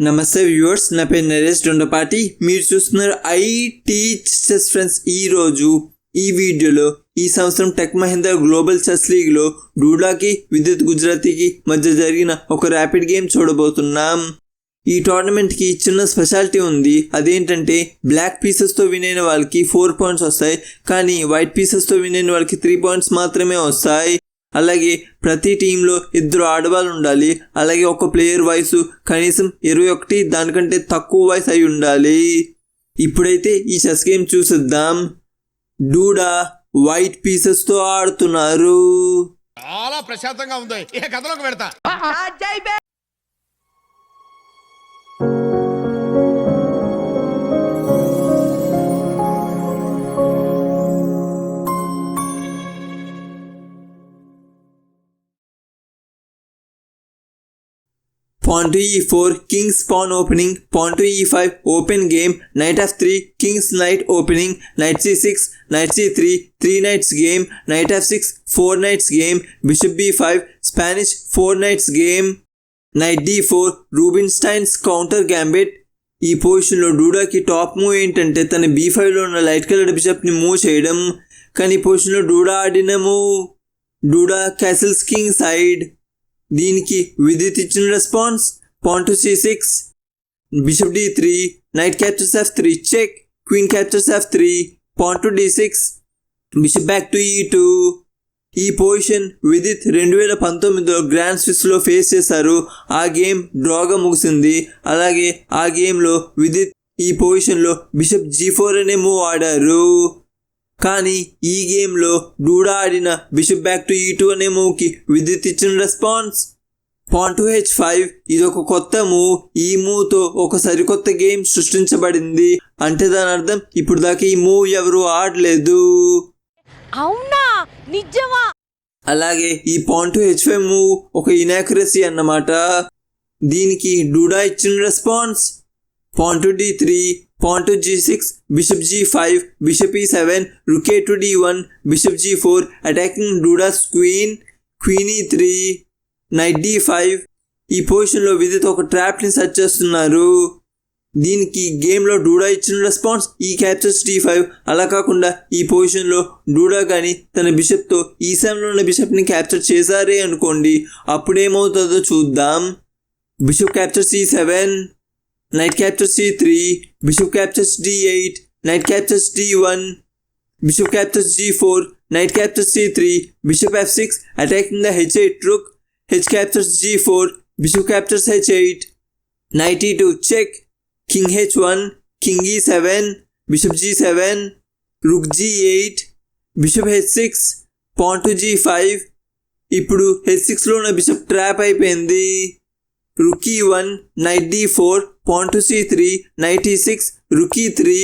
నమస్తే వ్యూవర్స్ నా పేరు నరేష్ దొండపాటి మీరు చూస్తున్నారు ఐటీ చెస్ ఫ్రెండ్స్ ఈ రోజు ఈ వీడియోలో ఈ సంవత్సరం టెక్ మహేంద్ర గ్లోబల్ చెస్ లీగ్లో డూడాకి విద్యుత్ గుజరాతీకి మధ్య జరిగిన ఒక ర్యాపిడ్ గేమ్ చూడబోతున్నాం. ఈ టోర్నమెంట్కి చిన్న స్పెషాలిటీ ఉంది. అదేంటంటే బ్లాక్ పీసెస్తో విన్ అయిన వాళ్ళకి ఫోర్ పాయింట్స్ వస్తాయి కానీ వైట్ పీసెస్తో విన్ అయిన వాళ్ళకి త్రీ పాయింట్స్ మాత్రమే వస్తాయి. అలాగే ప్రతి టీంలో ఇద్దరు ఆడవాళ్ళు ఉండాలి అలాగే ఒక ప్లేయర్ వయసు కనీసం ఇరవై ఒకటి దానికంటే తక్కువ వయసు అయి ఉండాలి. ఇప్పుడైతే ఈ చెస్ గేమ్ చూసిద్దాం. డూడా వైట్ పీసెస్తో ఆడుతున్నారు. చాలా ప్రశాంతంగా ఉంది. ఇక కథలోకి పెడతా Pawn to e4, king's pawn opening, pawn to e5, open game, knight f3, king's knight opening, knight c6, knight c3, 3 knights game, knight f6, 4 knights game, bishop b5, Spanish 4 knights game, knight d4, Rubinstein's counter gambit. ఈ పొజిషన్లో డూడాకి top move ఏంటంటే తన be ఫైవ్లో ఉన్న light colour బిషప్ని move చేయడం కానీ ఈ పొజిషన్లో డూడా ఆడిన move Duda castles king side దీనికి విద్యుత్ ఇచ్చిన response pawn to c six bishop d three knight captures f three check queen captures f three pawn to d six bishop back to e two ఈ position Vidit రెండు వేల పంతొమ్మిదిలో grand స్విస్లో face చేశారు. ఆ game డ్రాగా ముగిసింది. అలాగే ఆ గేమ్లో విదిత్ ఈ పొజిషన్లో బిషప్ జీ ఫోర్ అనే మూవ్ ఆడారు. కానీ ఈ గేమ్లో డూడా ఆడిన bishop back to e two అనే మూవ్కి విద్యుత్ ఇచ్చిన response. Pawn to h five ఇది ఒక కొత్త మూవ్. ఈ మూవ్తో ఒక సరికొత్త గేమ్ సృష్టించబడింది. అంటే దాని అర్థం ఇప్పుడు దాకా ఈ మూవ్ ఎవరు ఆడలేదు. అవునా? నిజమా? అలాగే ఈ pawn to h five move ఒక ఇనాక్యురసీ అన్నమాట. దీనికి డూడా ఇచ్చిన response. Pawn to d three pawn to g six bishop g five bishop e seven rook e to d one bishop g four attacking Duda's queen queen e three knight d five. ఈ పొజిషన్లో విదిత్ ఒక ట్రాప్ని search చేస్తున్నారు. దీనికి గేమ్లో Duda ఇచ్చిన response ఈ captures D five. అలా కాకుండా ఈ పొజిషన్లో డూడా కానీ తన బిషప్తో ఈ సమయంలో ఉన్న బిషప్ని క్యాప్చర్ చేశారే అనుకోండి అప్పుడేమవుతుందో చూద్దాం. Bishop captures e seven. Knight captures e three bishop captures d eight knight captures d one bishop captures g four knight captures c three bishop f six attacking the h eight rook h captures g four bishop captures h eight knight e two check king h one king e seven bishop g seven rook g eight bishop h six pawn to g five ఇప్పుడు h సిక్స్లో ఉన్న bishop trap అయిపోయింది. Rook e one knight d four pawn to c three knight e six rook e three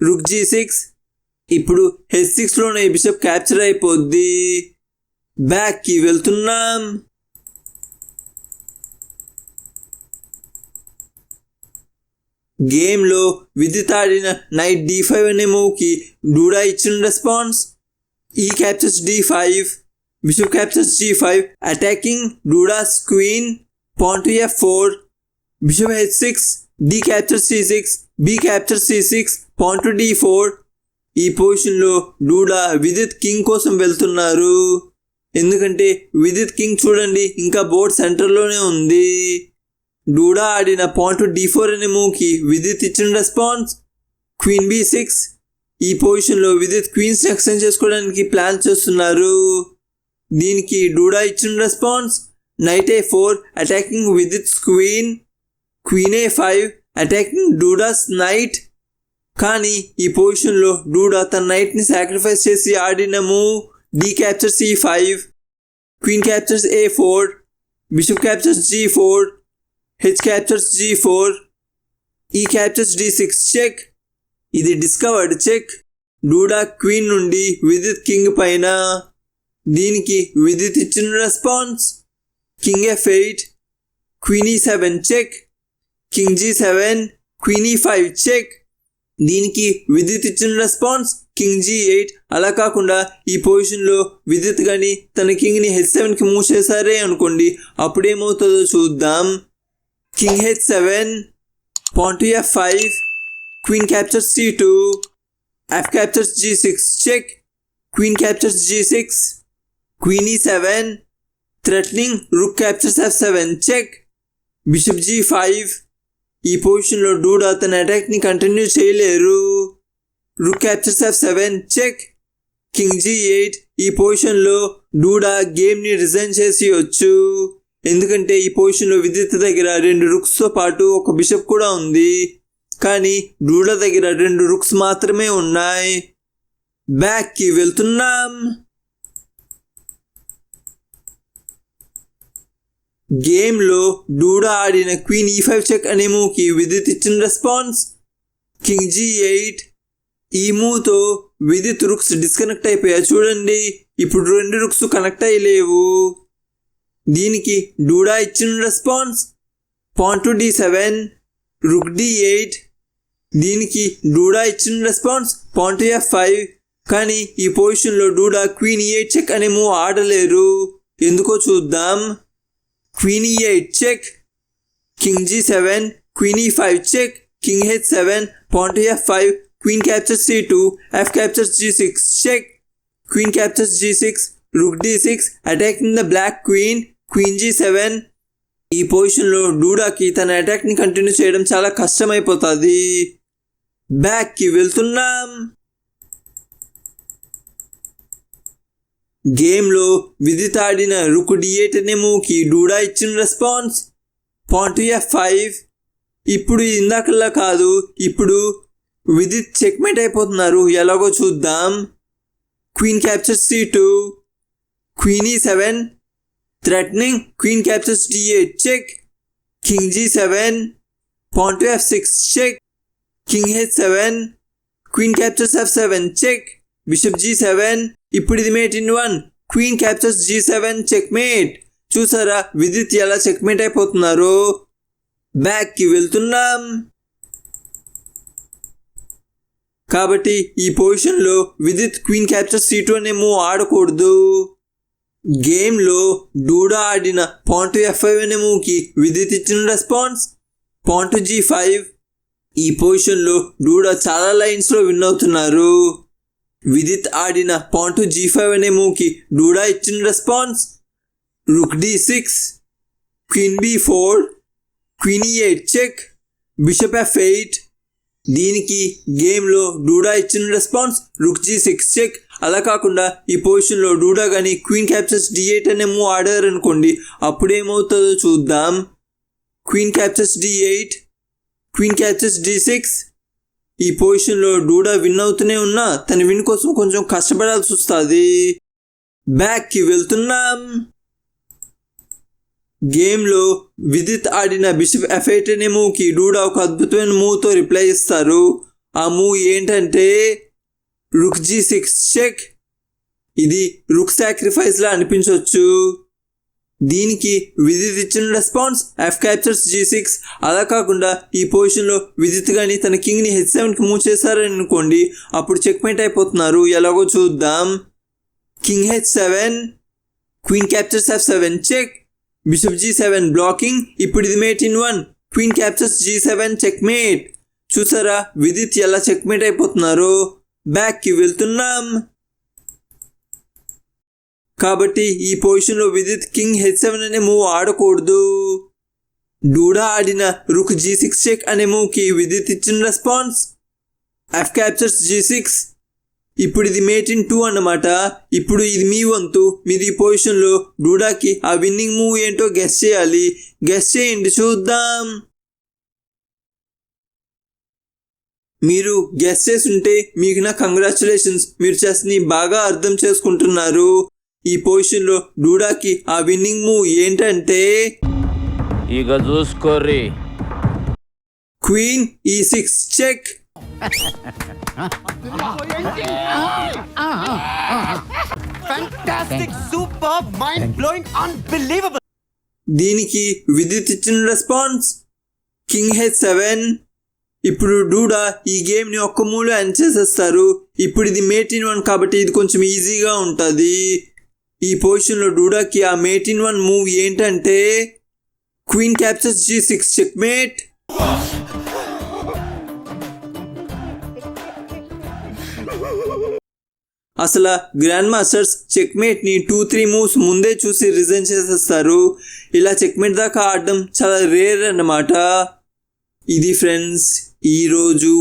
rook g six. ఇప్పుడు H సిక్స్లోనే ఈ bishop capture అయిపోద్ది. బ్యాక్కి వెళ్తున్నాం. గేమ్లో విద్యుత్ ఆడిన నైట్ డి ఫైవ్ అనే మూవ్కి డూడా ఇచ్చిన response. E captures d five bishop captures g five attacking Duda's queen pawn to f four bishop h six d capture c six b capture c six pawn d four ఈ పొజిషన్లో Duda Vidit king కోసం వెళ్తున్నారు. ఎందుకంటే Vidit king చూడండి ఇంకా board సెంటర్లోనే ఉంది. Duda ఆడిన point D four అనే మూవ్కి విదిత్ ఇచ్చిన రెస్పాన్స్ క్వీన్ బి సిక్స్ ఈ పొజిషన్లో విదిత్ క్వీన్స్ ఎక్స్చేంజ్ చేసుకోవడానికి ప్లాన్ చేస్తున్నారు. దీనికి డూడా ఇచ్చిన response knight a four attacking Vidit queen queen a five attacking Duda's knight కానీ ఈ పొజిషన్లో డూడా తన నైట్ని సాక్రిఫైస్ చేసి ఆడిన move d captures e five queen captures a four bishop captures g four h captures g four e captures d six check ఇది discovered check Duda queen నుండి Vidit king పైన దీనికి విదిత్ ఇచ్చిన response king f eight queen e seven check king g seven queen e five check. దీనికి విద్యుత్ ఇచ్చిన response king g eight. అలా కాకుండా ఈ పొజిషన్లో విద్యుత్ కానీ తన కింగ్ని హెచ్ సెవెన్కి మూవ్ చేశారే అనుకోండి అప్పుడేమవుతుందో చూద్దాం. King h seven pawn to f five queen captures c two f captures g six check. Queen captures g six queen e seven threatening rook captures f seven check. Bishop g five ఈ పొజిషన్లో Duda తన అటాక్ని continue చేయలేరు. Rook captures f seven check. King g eight ఈ పొజిషన్లో Duda గేమ్ని resign చేసేయచ్చు. ఎందుకంటే ఈ పొజిషన్లో విద్యుత్ దగ్గర రెండు రుక్స్తో పాటు ఒక బిషప్ కూడా ఉంది. కానీ డూడా దగ్గర రెండు రుక్స్ మాత్రమే ఉన్నాయి. బ్యాక్కి వెళ్తున్నాం. గేమ్లో డూడా ఆడిన క్వీన్ ఈ ఫైవ్ చెక్ అనే మూవ్కి విద్యుత్ ఇచ్చిన రెస్పాన్స్. కింగ్ జీ ఎయిట్ ఈ మూవ్తో విద్యుత్ రుక్స్ డిస్కనెక్ట్ అయిపోయా చూడండి ఇప్పుడు రెండు రుక్స్ కనెక్ట్ అయ్యలేవు. దీనికి డూడా ఇచ్చిన response. Pawn to d seven rook d eight దీనికి డూడా ఇచ్చిన response. Pawn to f five కానీ ఈ పొజిషన్లో డూడా క్వీన్ ఎయిట్ చెక్ అనే మూవ్ ఆడలేరు. ఎందుకో చూద్దాం. Queen e8 check, King g7, Queen e5 check, King h7, pawn to f5, Queen captures c2, f captures g6 check, Queen captures g6, Rook d6, attacking the black queen, Queen g7. ఈ పొజిషన్లో డూడాకి తన అటాక్ని continue చేయడం చాలా కష్టమైపోతుంది బ్యాక్కి వెళ్తున్నాం గేమ్లో విదిత్ ఆడిన రుకు డూడా ఇచ్చిన రెస్పాన్స్. Point F five. ఇప్పుడు ఇందాకల్లా కాదు ఇప్పుడు విదిత్ చెక్మేట్ అయిపోతున్నారు. ఎలాగో చూద్దాం. Queen captures c two. Queen e seven. Threatening queen captures d eight check. King g seven. Point f six check. King h seven. Queen captures f seven check. Bishop g seven. ఇప్పుడు ఇది mate in one queen captures g seven check mate చూసారా విదిత్ ఎలా check mate అయిపోతున్నారు? బ్యాక్కి వెళ్తున్నాం. కాబట్టి ఈ పొజిషన్లో విదిత్ క్వీన్ క్యాప్చర్ సీ అనేమో ఆడకూడదు. గేమ్లో డూడా ఆడిన పాంటు ఎఫ్ ఫైవ్ విద్యుత్ విదిత్ ఇచ్చిన రెస్పాన్స్. Pant G five. ఈ పొజిషన్లో డూడా చాలా లైన్స్లో విన్ అవుతున్నారు. విదిత్ ఆడిన పాంటు జీ ఫైవ్ అనే మూవ్కి డూడా ఇచ్చిన response. Rook d six queen b four queen eight check bishop f eight దీనికి గేమ్లో డూడా ఇచ్చిన response rook g six check అలా కాకుండా ఈ పొజిషన్లో డూడా కానీ క్వీన్ క్యాప్చర్స్ డి ఎయిట్ అనే మూవ్ ఆడారు అనుకోండి అప్పుడు ఏమవుతుందో చూద్దాం. Queen captures d eight queen captures d six ఈ పొజిషన్లో డూడా విన్ అవుతూనే ఉన్నా తన విన్ కోసం కొంచెం కష్టపడాల్సి వస్తుంది. బ్యాక్కి వెళ్తున్నాం. గేమ్లో విదిత్ ఆడిన బిషప్ ఎఫెక్ట్ అనే మూవ్కి డూడా ఒక అద్భుతమైన మూవ్తో రిప్లై ఇస్తారు. ఆ మూవ్ ఏంటంటే రుక్జీ సిక్స్ చెక్. ఇది రుక్ సాక్రిఫైస్లా అనిపించవచ్చు దీనికి విదిత్ ఇచ్చిన response f captures g six అలా కాకుండా ఈ పొజిషన్లో విదిత్ కానీ తన కింగ్ని హెచ్ సెవెన్కి మూవ్ చేశారని అనుకోండి అప్పుడు చెక్మేట్ అయిపోతున్నారు. ఎలాగో చూద్దాం. King h seven queen captures f seven check bishop g seven blocking ఇప్పుడు ఇది mate in one queen captures g seven checkmate చూసారా విదిత్ ఎలా చెక్మేట్ అయిపోతున్నారు? బ్యాక్కి వెళ్తున్నాం. కాబట్టి ఈ పొజిషన్లో విదిత్ కింగ్ హెచ్ సెవెన్ అనే మూవ్ ఆడకూడదు. డూడా ఆడిన రుక్ జీ సిక్స్ చెక్ అనే మూవ్కి విదిత్ ఇచ్చిన response. F captures g six. ఇప్పుడు ఇది మేట్ ఇన్ టూ అన్నమాట. ఇప్పుడు ఇది మీ వంతు. మీది ఈ పొజిషన్లో డూడాకి ఆ విన్నింగ్ మూవ్ ఏంటో గెస్ చేయాలి. గెస్ చేయండి చూద్దాం. మీరు గెస్ చేసి ఉంటే మీకు నా కంగ్రాచులేషన్స్ మీరు చెస్ని బాగా అర్థం చేసుకుంటున్నారు. ఈ పొజిషన్లో డూడాకి ఆ విన్నింగ్ మూవ్ ఏంటంటే ఇక చూసుకోర్రి. Queen e six check. దీనికి విద్యుత్ ఇచ్చిన రెస్పాన్స్. King h seven. ఇప్పుడు డూడా ఈ గేమ్ని ఒక్క మూలో ఎండ్ చేసేస్తారు. ఇప్పుడు ఇది మేట్ ఇన్ వన్ కాబట్టి ఇది కొంచెం ఈజీగా ఉంటుంది. ఈ పొజిషన్లో డూడాకి ఆ మేట్ ఇన్ వన్ మూవ్ ఏంటంటే queen captures g six checkmate. అసలు గ్రాండ్ మాస్టర్స్ చెక్మేట్ని టూ త్రీ మూవ్స్ ముందే చూసి రిజైన్ చేసేస్తారు. ఇలా చెక్మేట్ దాకా ఆడడం చాలా రేర్ అన్నమాట. ఇది ఫ్రెండ్స్ ఈరోజు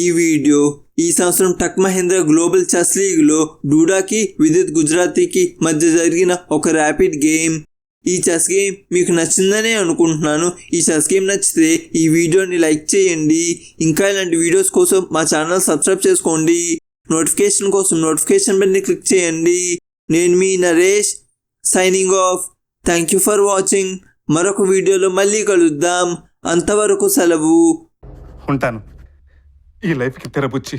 ఈ వీడియో ఈ సంవత్సరం టక్ మహేంద్ర గ్లోబల్ చెస్ లీగ్లో డూడాకి విదిత్ గుజరాతీకి మధ్య జరిగిన ఒక ర్యాపిడ్ గేమ్. ఈ చెస్ గేమ్ మీకు నచ్చిందనే అనుకుంటున్నాను. ఈ చెస్ గేమ్ నచ్చితే ఈ వీడియోని లైక్ చేయండి. ఇంకా ఇలాంటి వీడియోస్ కోసం మా ఛానల్ సబ్స్క్రైబ్ చేసుకోండి. నోటిఫికేషన్ కోసం నోటిఫికేషన్ బెల్ని క్లిక్ చేయండి. నేను మీ Naresh signing off. Thank you for watching. మరొక వీడియోలో మళ్ళీ కలుద్దాం. అంతవరకు సెలవు. ఉంటాను. ఈ లైఫ్కి తెరపుచ్చి